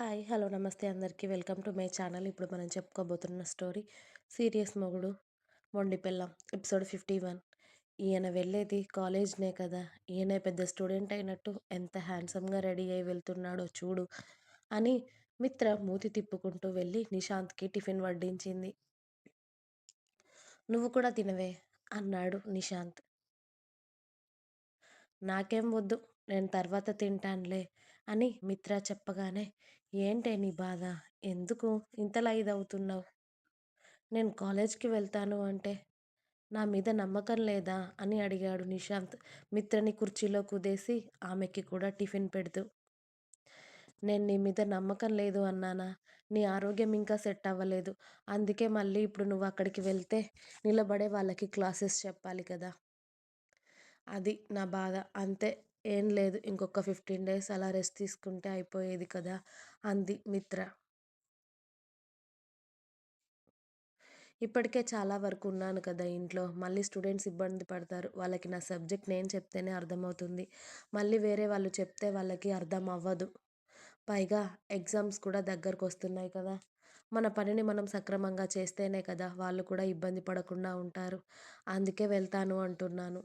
Hi hello నమస్తే అందరికీ. Welcome to my channel. ఇప్పుడు మనం చెప్పుకోబోతున్న స్టోరీ సీరియస్ మొగుడు మొండి ఎపిసోడ్ ఫిఫ్టీ వన్. ఈయన వెళ్ళేది కాలేజ్నే కదా. ఈయన పెద్ద స్టూడెంట్ అయినట్టు ఎంత హ్యాండ్సమ్గా రెడీ అయి వెళ్తున్నాడో చూడు అని మిత్ర మూతి తిప్పుకుంటూ వెళ్ళి నిశాంత్కి టిఫిన్ వడ్డించింది. నువ్వు కూడా తినవే అన్నాడు నిశాంత్. నాకేం వద్దు నేను తర్వాత తింటానులే అని మిత్ర చెప్పగానే ఏంటే నీ బాధ? ఎందుకు ఇంతలా ఇదవుతున్నావు? నేను కాలేజ్కి వెళ్తాను అంటే నా మీద నమ్మకం లేదా? అని అడిగాడు నిశాంత్. మిత్రని కుర్చీలో కుదేసి ఆమెకి కూడా టిఫిన్ పెడుతూ. నేను నీ మీద నమ్మకం లేదు అన్నానా? నీ ఆరోగ్యం ఇంకా సెట్ అవ్వలేదు. అందుకే మళ్ళీ ఇప్పుడు నువ్వు అక్కడికి వెళ్తే నిలబడే వాళ్ళకి క్లాసెస్ చెప్పాలి కదా? అది నా బాధ. అంతే. ఏం లేదు. ఇంకొక ఫిఫ్టీన్ డేస్ అలా రెస్ట్ తీసుకుంటే అయిపోయేది కదా! అంది మిత్ర. ఇప్పటికే చాలా వరకు ఉన్నాను కదా ఇంట్లో. మళ్ళీ స్టూడెంట్స్ ఇబ్బంది పడతారు. వాళ్ళకి నా సబ్జెక్ట్ నేను చెప్తేనే అర్థమవుతుంది. మళ్ళీ వేరే వాళ్ళు చెప్తే వాళ్ళకి అర్థం అవ్వదు. పైగా ఎగ్జామ్స్ కూడా దగ్గరకు వస్తున్నాయి కదా! మన పనిని మనం సక్రమంగా చేస్తేనే కదా! వాళ్ళు కూడా ఇబ్బంది పడకుండా ఉంటారు. అందుకే వెళ్తాను అంటున్నాను.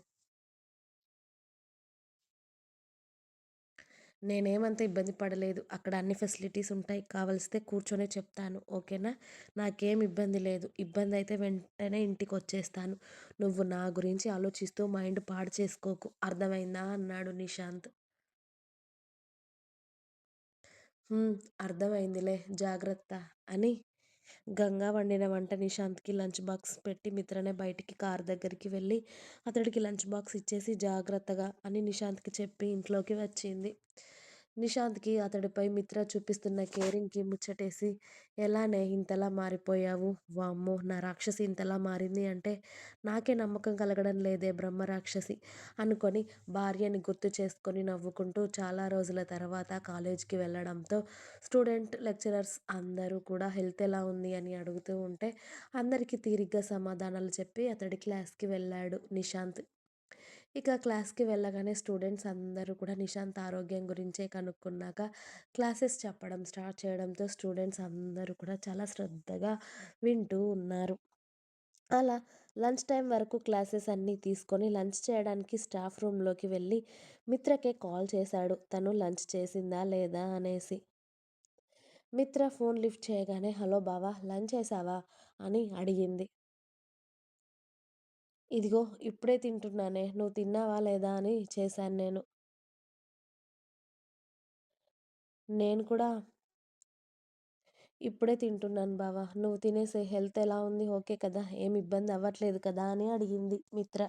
నేనేమంత ఇబ్బంది పడలేదు. అక్కడ అన్ని ఫెసిలిటీస్ ఉంటాయి. కావలిస్తే కూర్చొని చెప్తాను. ఓకేనా? నాకేం ఇబ్బంది లేదు. ఇబ్బంది అయితే వెంటనే ఇంటికి వచ్చేస్తాను నువ్వు నా గురించి ఆలోచిస్తూ మైండ్ పాడు చేసుకోకు. అర్థమైందా? అన్నాడు నిశాంత్. అర్థమైందిలే. జాగ్రత్త. అని గంగా వండిన వంట నిశాంత్కి లంచ్ బాక్స్ పెట్టి మిత్రనే బయటికి కార్ దగ్గరికి వెళ్ళి అతడికి లంచ్ బాక్స్ ఇచ్చేసి జాగ్రత్తగా అని నిశాంత్కి చెప్పి ఇంట్లోకి వచ్చింది. నిశాంత్కి అతడిపై మిత్ర చూపిస్తున్న కేరింగ్కి ముచ్చటేసి ఎలానే ఇంతలా మారిపోయావు? వామ్మో నా రాక్షసి ఇంతలా మారింది అంటే నాకే నమ్మకం కలగడం లేదే బ్రహ్మ రాక్షసి అనుకొని భార్యని గుర్తు చేసుకొని నవ్వుకుంటూ చాలా రోజుల తర్వాత కాలేజ్కి వెళ్ళడంతో స్టూడెంట్ లెక్చరర్స్ అందరూ కూడా హెల్త్ ఎలా ఉంది అని అడుగుతూ ఉంటే అందరికీ తీరిగ్గా సమాధానాలు చెప్పి అతడి క్లాస్కి వెళ్ళాడు నిశాంత్. ఇక క్లాస్కి వెళ్ళగానే స్టూడెంట్స్ అందరూ కూడా నిశాంత్ ఆరోగ్యం గురించే కనుక్కున్నాక క్లాసెస్ చెప్పడం స్టార్ట్ చేయడంతో స్టూడెంట్స్ అందరూ కూడా చాలా శ్రద్ధగా వింటూ ఉన్నారు. అలా లంచ్ టైం వరకు క్లాసెస్ అన్నీ తీసుకొని లంచ్ చేయడానికి స్టాఫ్ రూమ్లోకి వెళ్ళి మిత్రకే కాల్ చేశాడు. తను లంచ్ చేసిందా లేదా అనేసి. మిత్ర ఫోన్ లిఫ్ట్ చేయగానే హలో బావా లంచ్ చేసావా? అని అడిగింది. ఇదిగో ఇప్పుడే తింటున్నానే. నువ్వు తిన్నావా లేదా అని చేశాను నేను. నేను కూడా ఇప్పుడే తింటున్నాను బావా. నువ్వు తినేసే హెల్త్ ఎలా ఉంది? ఓకే కదా. ఏమి ఇబ్బంది అవ్వట్లేదు కదా అని అడిగింది మిత్ర.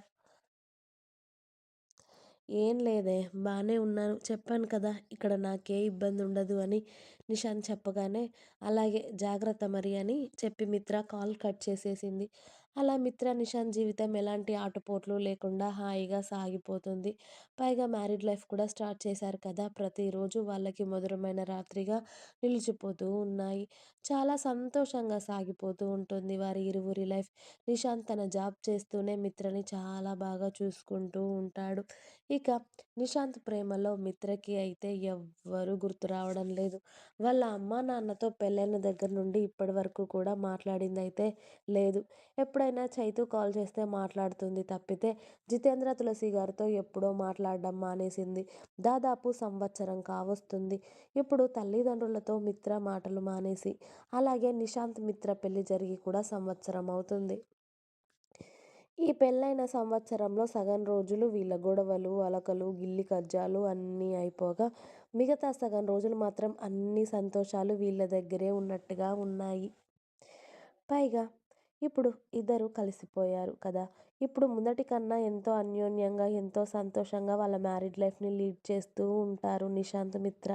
ఏం లేదే బాగానే ఉన్నాను. చెప్పాను కదా ఇక్కడ నాకే ఇబ్బంది ఉండదు అని నిషాంత్ చెప్పగానే అలాగే జాగ్రత్త మరి అని చెప్పి మిత్ర కాల్ కట్ చేసేసింది. అలా మిత్ర నిషాంత్ జీవితం ఎలాంటి ఆటుపోట్లు లేకుండా హాయిగా సాగిపోతుంది. పైగా మ్యారీడ్ లైఫ్ కూడా స్టార్ట్ చేశారు కదా! ప్రతిరోజు వాళ్ళకి మధురమైన రాత్రిగా నిలిచిపోతూ ఉన్నాయి. చాలా సంతోషంగా సాగిపోతూ ఉంటుంది వారి ఇరువురి లైఫ్. నిషాంత్ తన జాబ్ చేస్తూనే మిత్రని చాలా బాగా చూసుకుంటూ ఉంటాడు. ఇక నిషాంత్ ప్రేమలో మిత్రకి అయితే ఎవ్వరూ గుర్తు రావడం లేదు. వాళ్ళ అమ్మ నాన్నతో పెళ్ళైన దగ్గర నుండి ఇప్పటి వరకు కూడా మాట్లాడింది అయితే లేదు ఎప్పుడైనా చైతు కాల్ చేస్తే మాట్లాడుతుంది తప్పితే జితేంద్ర తులసి గారితో ఎప్పుడో మాట్లాడడం మానేసింది. దాదాపు సంవత్సరం కావస్తుంది. ఇప్పుడు తల్లిదండ్రులతో మిత్ర మాటలు మానేసి అలాగే నిశాంత్ మిత్ర పెళ్ళి జరిగి కూడా సంవత్సరం అవుతుంది. ఈ పెళ్ళైన సంవత్సరంలో సగం రోజులు వీళ్ళ గొడవలు అలకలు గిల్లి కజ్జాలు అన్నీ అయిపోగా మిగతా సగం రోజులు మాత్రం అన్ని సంతోషాలు వీళ్ళ దగ్గరే ఉన్నట్టుగా ఉన్నాయి. పైగా ఇప్పుడు ఇద్దరు కలిసిపోయారు కదా! ఇప్పుడు ముందటి కన్నా ఎంతో అన్యోన్యంగా ఎంతో సంతోషంగా వాళ్ళ మ్యారీడ్ లైఫ్ని లీడ్ చేస్తూ ఉంటారు నిశాంత్ మిత్ర.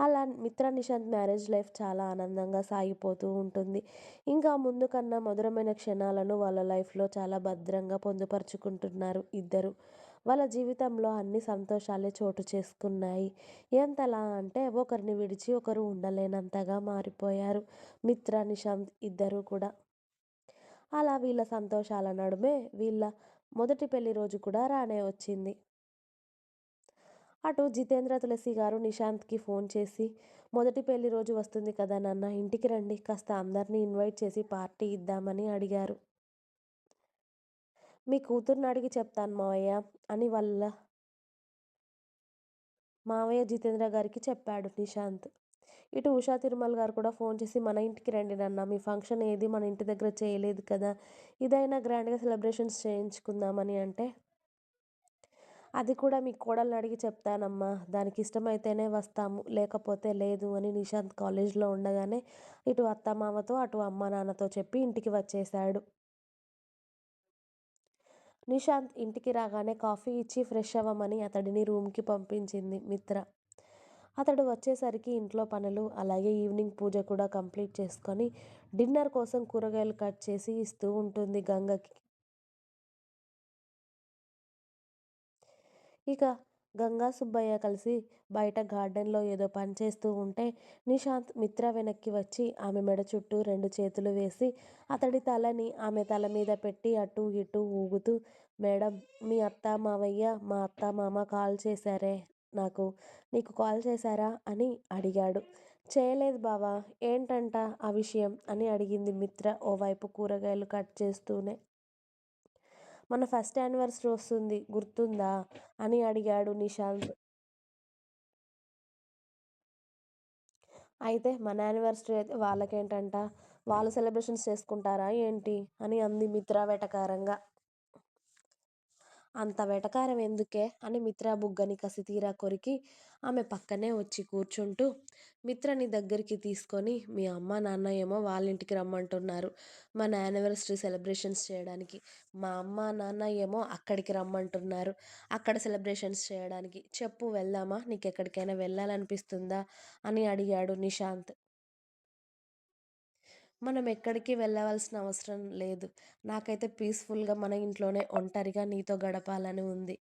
అలా మిత్ర నిశాంత్ మ్యారేజ్ లైఫ్ చాలా ఆనందంగా సాగిపోతూ ఉంటుంది. ఇంకా ముందు కన్నా మధురమైన క్షణాలను వాళ్ళ లైఫ్లో చాలా భద్రంగా పొందుపరుచుకుంటున్నారు ఇద్దరు. వాళ్ళ జీవితంలో అన్ని సంతోషాలే చోటు చేసుకున్నాయి. ఎంతలా అంటే ఒకరిని విడిచి ఒకరు ఉండలేనంతగా మారిపోయారు మిత్ర నిశాంత్ ఇద్దరు కూడా. అలా వీళ్ళ సంతోషాల నడుమే వీళ్ళ మొదటి పెళ్ళి రోజు కూడా రానే వచ్చింది. అటు జితేంద్ర తులసి గారు నిశాంత్కి ఫోన్ చేసి మొదటి పెళ్ళి రోజు వస్తుంది కదా నాన్న ఇంటికి రండి కాస్త అందరినీ ఇన్వైట్ చేసి పార్టీ ఇద్దామని అడిగారు. మీ కూతుర్ని అడిగి చెప్తాను మావయ్య అని వాళ్ళ మావయ్య జితేంద్ర గారికి చెప్పాడు నిశాంత్. ఇటు ఉషా తిరుమల్ గారు కూడా ఫోన్ చేసి మన ఇంటికి రండి నాన్న మీ ఫంక్షన్ ఏది మన ఇంటి దగ్గర చేయలేదు కదా ఇదైనా గ్రాండ్గా సెలబ్రేషన్స్ చేయించుకుందామని అంటే అది కూడా మీ కోడల్ని అడిగి చెప్తానమ్మా దానికి ఇష్టమైతేనే వస్తాము లేకపోతే లేదు అని నిశాంత్ కాలేజ్లో ఉండగానే ఇటు అత్తమామతో అటు అమ్మ నాన్నతో చెప్పి ఇంటికి వచ్చేశాడు. నిశాంత్ ఇంటికి రాగానే కాఫీ ఇచ్చి ఫ్రెష్ అవ్వమని అతడిని రూమ్కి పంపించింది మిత్ర. అతడు వచ్చేసరికి ఇంట్లో పనులు అలాగే ఈవినింగ్ పూజ కూడా కంప్లీట్ చేసుకొని డిన్నర్ కోసం కూరగాయలు కట్ చేసి ఇస్తూ ఉంటుంది గంగకి. ఇక గంగా సుబ్బయ్య కలిసి బయట గార్డెన్లో ఏదో పని చేస్తూ ఉంటే నిశాంత్ మిత్ర వెనక్కి వచ్చి ఆమె మెడ చుట్టూ రెండు చేతులు వేసి అతడి తలని ఆమె తల మీద పెట్టి అటూ ఇటూ ఊగుతూ మేడం మీ అత్త మావయ్య మా అత్త మామ కాల్ చేశారే నాకు. నీకు కాల్ చేశారా? అని అడిగాడు. చేయలేదు బావా ఏంటంట ఆ విషయం? అని అడిగింది మిత్ర ఓవైపు కూరగాయలు కట్ చేస్తూనే. మన ఫస్ట్ యానివర్సరీ వస్తుంది గుర్తుందా? అని అడిగాడు నిశాంత్. అయితే మన యానివర్సరీ అయితే వాళ్ళకేంటంట? వాళ్ళు సెలబ్రేషన్స్ చేసుకుంటారా ఏంటి? అని అంది మిత్ర వెటకారంగా. అంత వెటకారం ఎందుకే? అని మిత్ర బుగ్గని కసితీరా కొరికి ఆమె పక్కనే వచ్చి కూర్చుంటూ మిత్రని దగ్గరికి తీసుకొని మీ అమ్మ నాన్న ఏమో వాళ్ళ ఇంటికి రమ్మంటున్నారు మన యానివర్సరీ సెలబ్రేషన్స్ చేయడానికి. మా అమ్మ నాన్న ఏమో అక్కడికి రమ్మంటున్నారు అక్కడ సెలబ్రేషన్స్ చేయడానికి. చెప్పు వెళ్దామా? నీకు ఎక్కడికైనా వెళ్ళాలనిపిస్తుందా? అని అడిగాడు నిశాంత్. మనం ఎక్కడికి వెళ్ళవలసిన అవసరం లేదు. నాకైతే పీస్ఫుల్గా మన ఇంట్లోనే ఒంటరిగా నీతో గడపాలని ఉంది.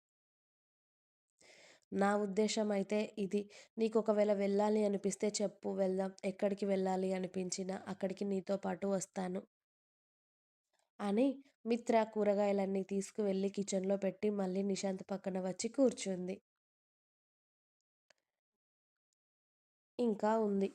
నా ఉద్దేశం అయితే ఇది. నీకు ఒకవేళ వెళ్ళాలి అనిపిస్తే చెప్పు వెళ్దాం. ఎక్కడికి వెళ్ళాలి అనిపించినా అక్కడికి నీతో పాటు వస్తాను. అని మిత్ర కూరగాయలన్నీ తీసుకువెళ్ళి కిచెన్లో పెట్టి మళ్ళీ నిశాంత్ పక్కన వచ్చి కూర్చుంది. ఇంకా ఉంది.